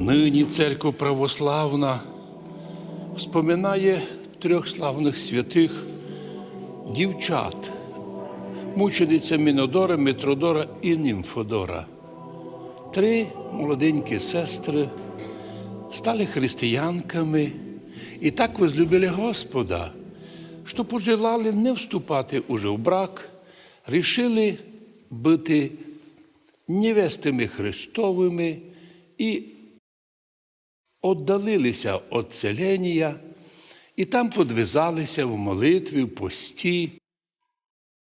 Нині церква православна споминає трьох славних святих дівчат, мучениця Мінодора, Митродора і Німфодора. Три молоденькі сестри стали християнками і так возлюбили Господа, що пожелали не вступати уже в брак, рішили бути невестами Христовими і отдалилися від селення, і там подвизалися в молитві, в пості.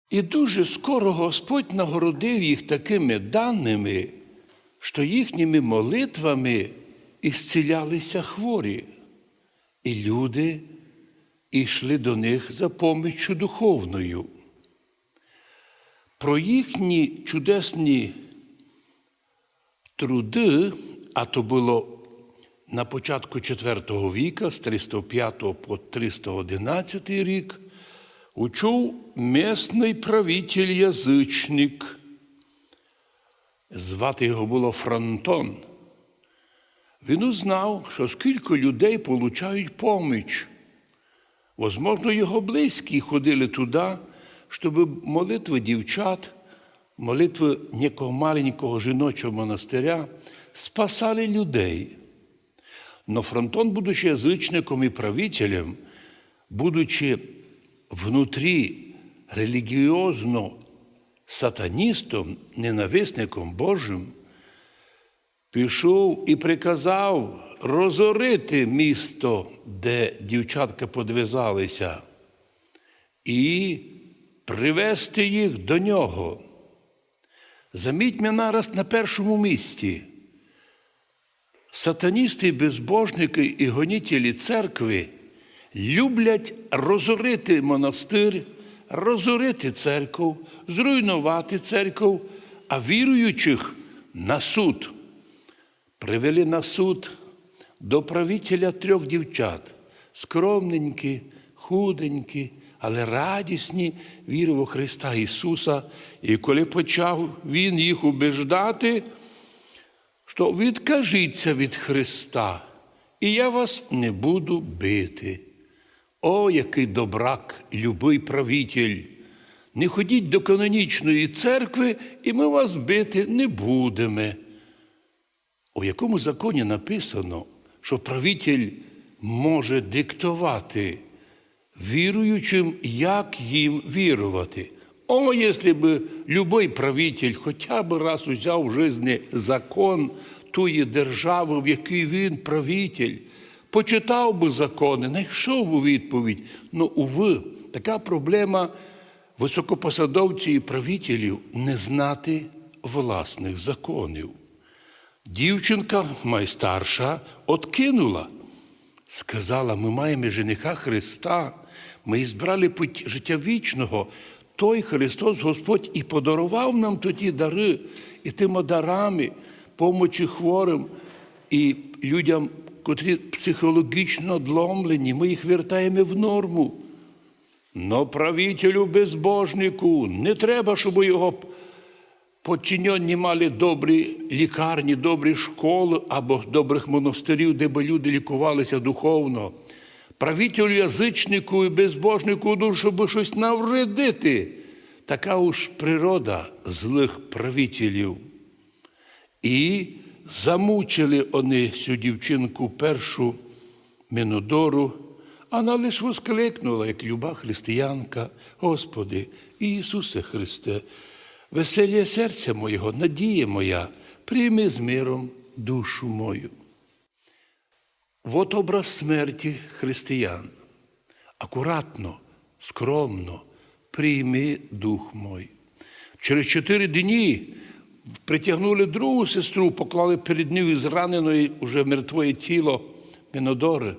І дуже скоро Господь нагородив їх такими даними, що їхніми молитвами ісцілялися хворі, і люди йшли до них за поміччю духовною. Про їхні чудесні труди, а то було на початку IV віка, з 305 по 311 рік, учув місний правитель язичник. Звати його було Фронтон. Він узнав, що скільки людей получають поміч. Возможно, його близькі ходили туди, щоб молитви дівчат, молитви некого маленького жіночого монастиря спасали людей. Но Фронтон, будучи язичником і правителем, будучи внутрі релігіозно сатаністом, ненависником Божим, пішов і приказав розорити місто, де дівчатка подвизалися, і привести їх до нього. Заміть нараз на першому місці. Сатаністи, безбожники і гонітелі церкви люблять розорити монастир, розорити церкву, зруйнувати церкву, а віруючих на суд. Привели на суд до правителя трьох дівчат, скромненькі, худенькі, але радісні віри у Христа Ісуса. І коли почав Він їх убеждати, що відкажіться від Христа, і я вас не буду бити. О, який добрак, любий правитель! Не ходіть до канонічної церкви, і ми вас бити не будемо. У якому законі написано, що правитель може диктувати віруючим, як їм вірувати? О, якщо б любой правитель хоча б раз узяв в житті закон тої держави, в якій він правитель, почитав би закони, знайшов би відповідь. Ну, уви, така проблема високопосадовців і правителів не знати власних законів. Дівчинка майстарша откинула, сказала: ми маємо жениха Христа, ми збрали путь життя вічного. Той Христос Господь і подарував нам тоді дари, і тими дарами помочі хворим і людям, котрі психологічно одломлені, ми їх вертаємо в норму. Но правителю безбожнику не треба, щоб його подчинені мали добрі лікарні, добрі школи або добрих монастирів, де би люди лікувалися духовно. Правителю язичнику і безбожнику, ну, щоб щось навредити. Така уж природа злих правителів. І замучили вони цю дівчинку першу Минодору, вона лише воскликнула, як люба християнка, Господи, Ісусе Христе, веселє серця моєго, надія моя, прийми з миром душу мою. Вот образ смерті християн. Акуратно, скромно, прийми дух мой. Через чотири дні притягнули другу сестру, поклали перед нею зраненої уже мертвоє тіло Минодори.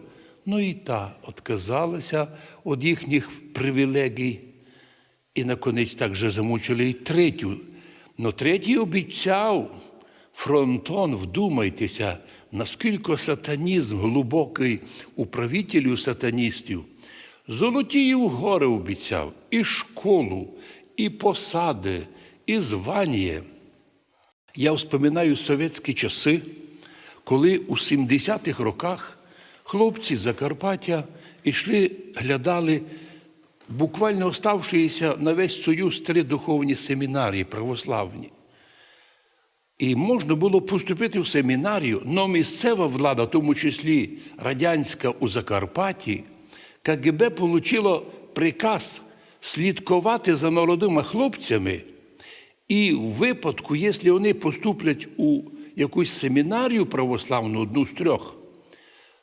Ну і та отказалася від їхніх привілегій. І наконець так же замучили і третю. Но третій обіцяв фронтон, вдумайтеся, наскільки сатанізм глибокий у правителю сатаністів. Золотіїв гори обіцяв, і школу, і посади, і звання. Я вспоминаю совєтські часи, коли у 70-х роках хлопці з Закарпаття йшли, глядали буквально оставшиеся на весь Союз три духовні семінарії православні. І можна було поступити в семінарію, але місцева влада, в тому числі радянська у Закарпатті, КГБ отримало приказ слідкувати за молодими хлопцями, і в випадку, якщо вони поступлять у якусь семінарію православну, одну з трьох,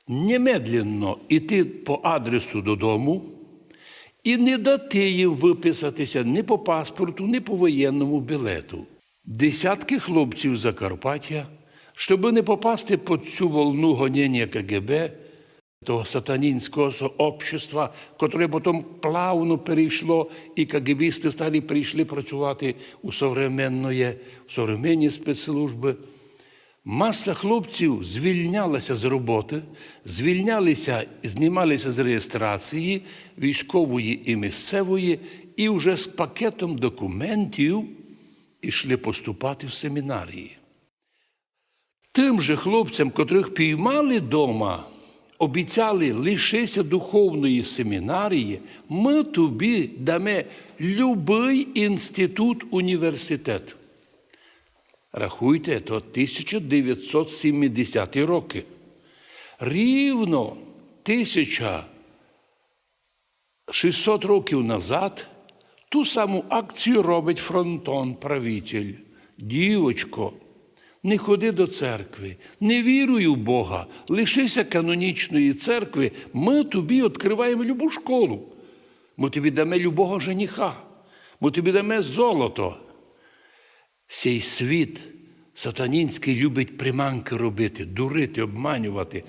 немедленно йти по адресу додому і не дати їм виписатися ні по паспорту, ні по воєнному білету. Десятки хлопців Закарпаття, щоб не попасти під цю волну гоніння КГБ, того сатанінського сообщества, котре потім плавно перейшло, і КГБісти стали прийшли працювати у современної, в современні спецслужби. Маса хлопців звільнялася з роботи, звільнялися, знімалися з реєстрації військової і місцевої, і вже з пакетом документів ішли поступати в семінарії. Тим же хлопцям, котрих піймали вдома, обіцяли лишися духовної семінарії, ми тобі дамо любий інститут, університет. Рахуйте, то 1970 роки. Рівно 1600 років назад ту саму акцію робить фронтон правитель. Дівочко, не ходи до церкви, не віруй у Бога, лишися канонічної церкви, ми тобі відкриваємо любу школу. Ми тобі дамо любого жениха, ми тобі дамо золото. Цей світ сатанінський любить приманки робити, дурити, обманювати.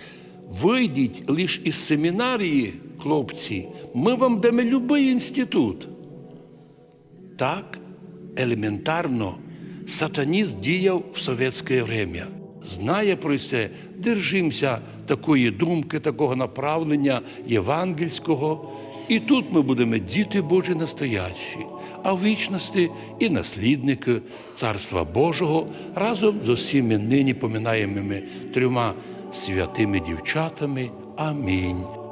Вийдіть лише із семінарії, хлопці, ми вам дамо любий інститут. Так елементарно сатаніст діяв в совєтське время. Знає про це, держимося такої думки, такого направлення євангельського. І тут ми будемо діти Божі настоящі, а в вічності і наслідники Царства Божого разом з усіми нині поминаємими трьома святими дівчатами. Амінь.